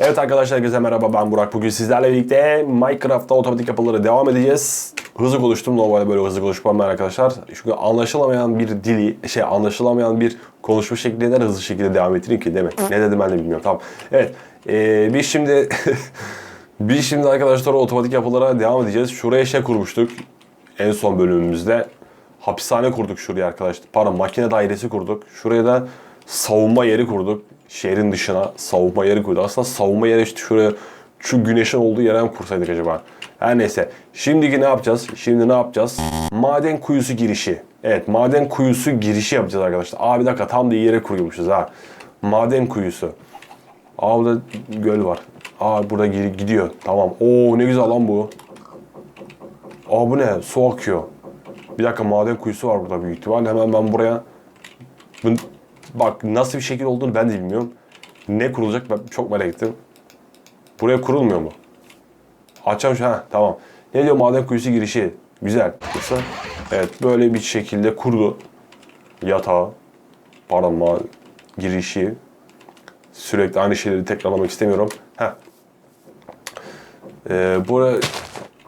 Evet arkadaşlar herkese merhaba ben Burak. Bugün sizlerle birlikte Minecraft'ta otomatik yapılara devam edeceğiz. Hızlı konuştum normalde böyle hızlı konuşmam ben arkadaşlar. Çünkü anlaşılamayan bir dili, şey anlaşılamayan bir konuşma şeklinden hızlı şekilde devam ettireyim ki değil mi? Ne dedim ben de bilmiyorum. Tamam. Evet. Ee, biz şimdi biz şimdi arkadaşlar otomatik yapılara devam edeceğiz. Şuraya şey kurmuştuk. En son bölümümüzde hapishane kurduk şuraya arkadaşlar. Pardon makine dairesi kurduk. Şuraya da savunma yeri kurduk. Şehrin dışına savunma yeri kurduk. Aslında savunma yeri işte şuraya şu güneşin olduğu yere mi kursaydık acaba? Her neyse. Şimdiki ne yapacağız? Şimdi ne yapacağız? Maden kuyusu girişi. Evet maden kuyusu girişi yapacağız arkadaşlar. Aa bir dakika tam da iyi yere kuruyormuşuz ha. Maden kuyusu. Aa burada göl var. Aa burada gidiyor. Tamam. Oo ne güzel lan bu. Aa bu ne? Su akıyor. Bir dakika maden kuyusu var burada büyük ihtimal. Hemen ben buraya... Bak nasıl bir şekil olduğunu ben de bilmiyorum. Ne kurulacak ben çok merak ettim. Buraya kurulmuyor mu? Açacağım şu ha tamam. Ne diyor maden kuyusu girişi? Güzel. Evet böyle bir şekilde kurdu. Yatağı. Pardon ma girişi. Sürekli aynı şeyleri tekrarlamak istemiyorum. Heh. Ee, buraya...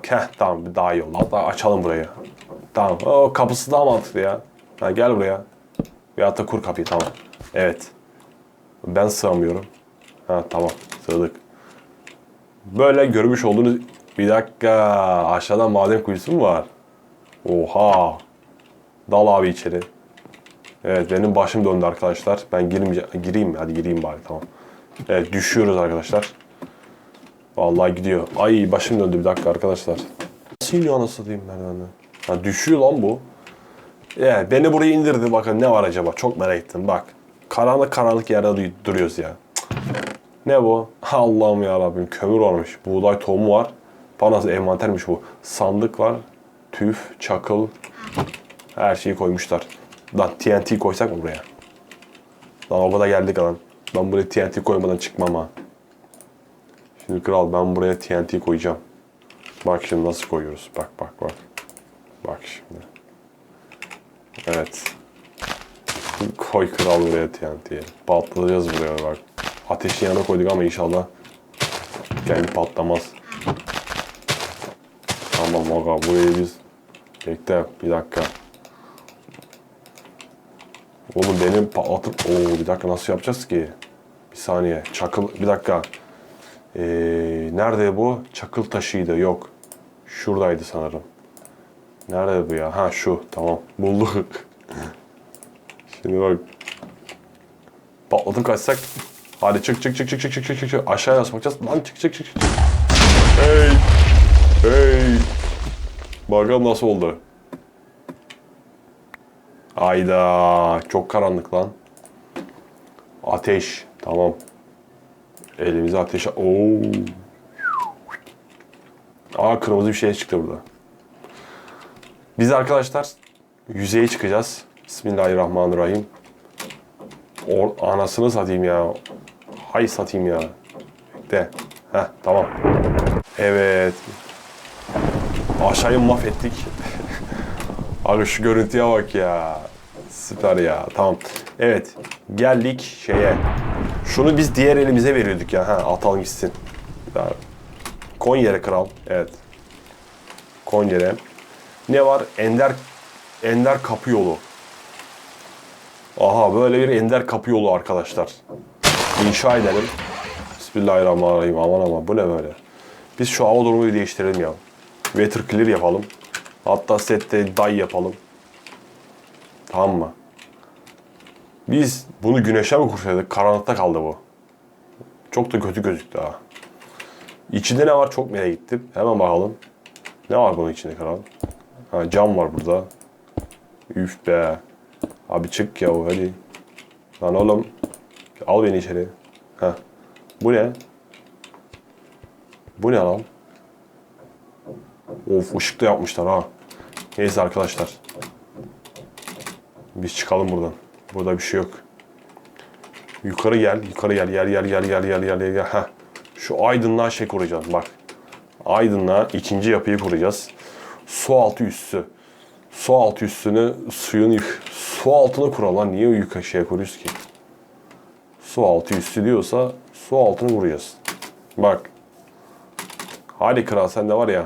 Heh tamam daha iyi oldu. Hatta açalım burayı. Tamam. O kapısı daha mantıklı ya. Ha, gel buraya. Veyahut da kur kapıyı tamam. Evet. Ben sığamıyorum. Ha tamam sığdık. Böyle görmüş olduğunuz bir dakika aşağıda maden kuyusu mu var? Oha. Dal abi içeri. Evet benim başım döndü arkadaşlar. Ben girmeyeceğim. Gireyim mi? Hadi gireyim bari tamam. Evet düşüyoruz arkadaşlar. Vallahi gidiyor. Ay başım döndü bir dakika arkadaşlar. Nasıl iniyor anasını satayım merdivenden? Ha düşüyor lan bu. Evet, beni buraya indirdi. Bakın ne var acaba? Çok merak ettim. Bak. Karanlık karanlık yerde du- duruyoruz ya. Ne bu? Allah'ım ya Rabbim. Kömür varmış. Buğday tohumu var. Bana envantermiş bu. Sandık var. Tüf, çakıl. Her şeyi koymuşlar. Lan TNT koysak mı buraya? Lan o kadar geldik lan. Ben buraya TNT koymadan çıkmam ha. Şimdi kral ben buraya TNT koyacağım. Bak şimdi nasıl koyuyoruz. Bak bak bak. Bak şimdi. Evet. Koy kral buraya TNT'ye. Patlatacağız buraya bak. Ateşin yanına koyduk ama inşallah kendi patlamaz. Tamam aga burayı biz bekle bir dakika. Oğlum benim patlatıp Oo bir dakika nasıl yapacağız ki? Bir saniye. Çakıl bir dakika. Ee, nerede bu? Çakıl taşıydı. Yok. Şuradaydı sanırım. Nerede bu ya? Ha şu. Tamam. Bulduk. Şimdi bak. Patlatıp kaçsak. Hadi çık çık çık çık çık çık çık çık. Aşağıya nasıl? Lan çık çık çık çık. Hey. Hey. Bakalım nasıl oldu. Ayda çok karanlık lan. Ateş. Tamam. Elimize ateş. Oo. Aa kırmızı bir şey çıktı burada. Biz arkadaşlar yüzeye çıkacağız. Bismillahirrahmanirrahim. Or anasını satayım ya. Hay satayım ya. De. Heh tamam. Evet. Aşağıyı mahvettik. Abi şu görüntüye bak ya. Süper ya. Tamam. Evet. Geldik şeye. Şunu biz diğer elimize veriyorduk ya. Ha atalım gitsin. Konyere kral. Evet. Konyere. Ne var? Ender Ender kapı yolu. Aha böyle bir ender kapı yolu arkadaşlar. İnşa edelim. Bismillahirrahmanirrahim. Aman aman bu ne böyle? Biz şu hava durumuyu değiştirelim ya. Weather clear yapalım. Hatta sette day yapalım. Tamam mı? Biz bunu güneşe mi kursaydık? Karanlıkta kaldı bu. Çok da kötü gözüktü ha. İçinde ne var çok merak ettim. Hemen bakalım. Ne var bunun içinde kral? Ha cam var burada. Üf be. Abi çık ya o hadi. Lan oğlum. Al beni içeri. Ha. Bu ne? Bu ne lan? Of ışıklı yapmışlar ha. Neyse arkadaşlar. Biz çıkalım buradan. Burada bir şey yok. Yukarı gel, yukarı gel, gel, gel, gel, gel, gel, gel, gel. Heh. Şu aydınlığa şey kuracağız bak. Aydınlığa ikinci yapıyı kuracağız. Su altı üssü. Su altı üstünü suyun yük. Su altını kuralım. Niye yukarı şey kuruyoruz ki? Su altı üstü diyorsa su altını kuracağız. Bak. Hadi kral sen de var ya.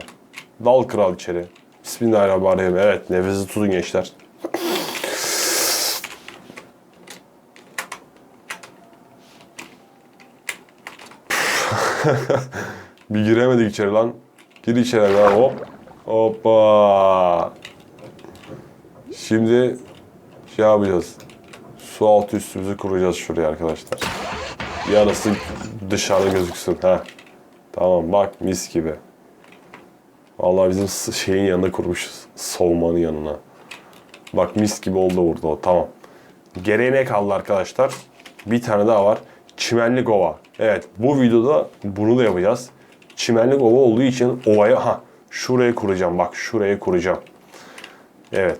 Dal kral içeri. Bismillahirrahmanirrahim. Evet nefesi tutun gençler. Bir giremedik içeri lan. Gir içeri lan hop. Hoppa. Şimdi şey yapacağız. Su altı üstümüzü kuracağız şuraya arkadaşlar. Yarısı dışarıda gözüksün. ha. Tamam bak mis gibi. Vallahi bizim şeyin yanına kurmuşuz. Soğumanın yanına. Bak mis gibi oldu burada o. Tamam. Geriye ne kaldı arkadaşlar? Bir tane daha var. Çimenlik ova. Evet bu videoda bunu da yapacağız. Çimenlik ova olduğu için ovaya ha şuraya kuracağım. Bak şuraya kuracağım. Evet.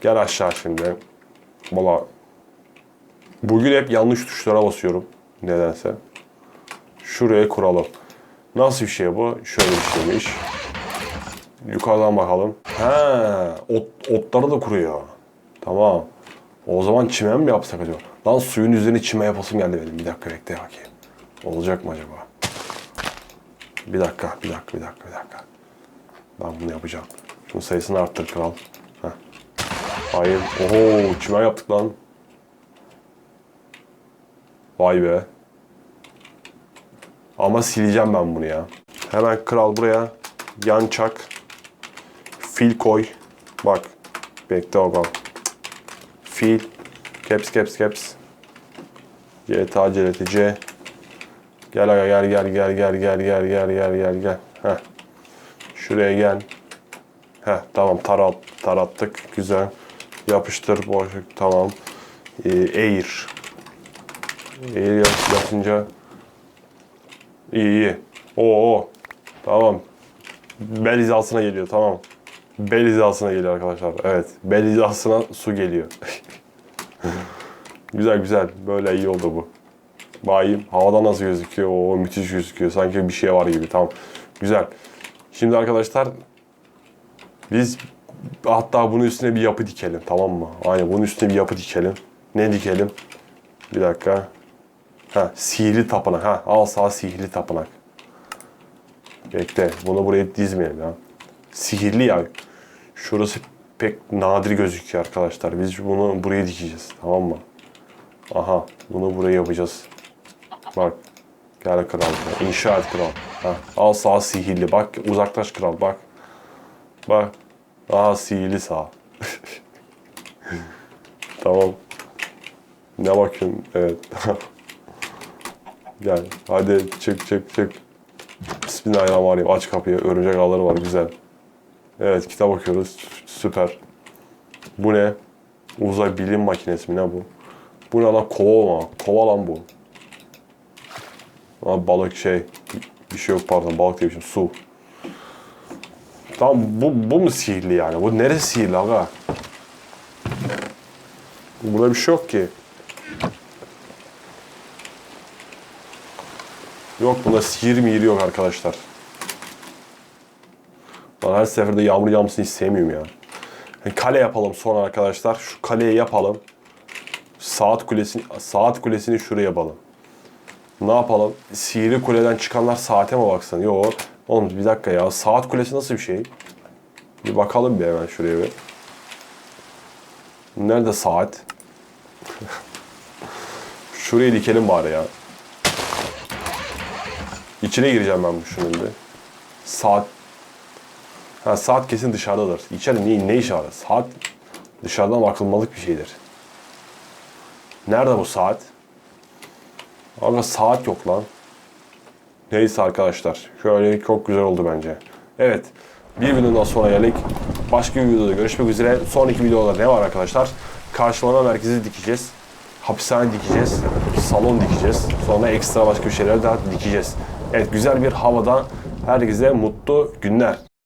Gel aşağı şimdi. Valla bugün hep yanlış tuşlara basıyorum. Nedense. Şuraya kuralım. Nasıl bir şey bu? Şöyle bir şeymiş. Yukarıdan bakalım. Ha, ot, otları da kuruyor. Tamam. O zaman çimen mi yapsak acaba? Lan suyun üzerine çimen yapasım geldi benim. Bir dakika bekle bakayım. Olacak mı acaba? Bir dakika, bir dakika, bir dakika, bir dakika. Ben bunu yapacağım. Şunun sayısını arttır kral. Heh. Hayır. Oho, çimen yaptık lan. Vay be. Ama sileceğim ben bunu ya. Hemen kral buraya yan çak. Fil koy. Bak. Bekle bakalım. Fil. Caps caps caps. GTA CLTC. Gel aga gel gel gel gel gel gel gel gel gel gel. Heh. Şuraya gel. Heh tamam tarat tarattık. Güzel. Yapıştır boşluk tamam. Ee. Air yap- yapınca İyi iyi. Oo. Tamam. Bel hizasına geliyor tamam. Bel hizasına geliyor arkadaşlar. Evet. Bel hizasına su geliyor. güzel güzel. Böyle iyi oldu bu. Bayım. Havada nasıl gözüküyor? Oo müthiş gözüküyor. Sanki bir şey var gibi. Tamam. Güzel. Şimdi arkadaşlar biz hatta bunun üstüne bir yapı dikelim. Tamam mı? Aynen bunun üstüne bir yapı dikelim. Ne dikelim? Bir dakika. Ha, sihirli tapınak. Ha, al sağ sihirli tapınak. Bekle, bunu buraya dizmeyelim ya. Sihirli ya. Şurası pek nadir gözüküyor arkadaşlar. Biz bunu buraya dikeceğiz. Tamam mı? Aha, bunu buraya yapacağız. Bak. Gel kral. İnşa et kral. Ha, al sağ sihirli. Bak uzaklaş kral. Bak. Bak. Aha sihirli sağ. tamam. Ne bakıyorsun? Evet. Gel. Hadi çık çık çık. Bismillahirrahmanirrahim. Aç kapıyı. Örümcek ağları var. Güzel. Evet kitap okuyoruz. Süper. Bu ne? Uzay bilim makinesi mi ne bu? Bu ne lan? Kova mı? Kova lan bu. Lan balık şey. Bir şey yok pardon. Balık bir şey. Su. Tamam bu, bu mu sihirli yani? Bu neresi sihirli aga? Burada bir şey yok ki. Yok bunda sihir mihir yok arkadaşlar. Ben her seferde yağmur yağmasını hiç ya. Yani kale yapalım sonra arkadaşlar. Şu kaleyi yapalım. Saat kulesini saat kulesini şuraya yapalım. Ne yapalım? Sihirli kuleden çıkanlar saate mi baksın? Yok. Oğlum bir dakika ya. Saat kulesi nasıl bir şey? Bir bakalım bir hemen şuraya bir. Nerede saat? Şuraya dikelim bari ya. İçine gireceğim ben bu şunun bir. Saat. Ha saat kesin dışarıdadır. İçeride ne, ne var? Saat dışarıdan bakılmalık bir şeydir. Nerede bu saat? Ama saat yok lan. Neyse arkadaşlar. Şöyle çok güzel oldu bence. Evet. Bir videodan sonra geldik. Başka bir videoda görüşmek üzere. Sonraki videoda ne var arkadaşlar? Karşılama merkezi dikeceğiz. Hapishane dikeceğiz. Salon dikeceğiz. Sonra ekstra başka bir şeyler daha dikeceğiz. Evet güzel bir havada herkese mutlu günler.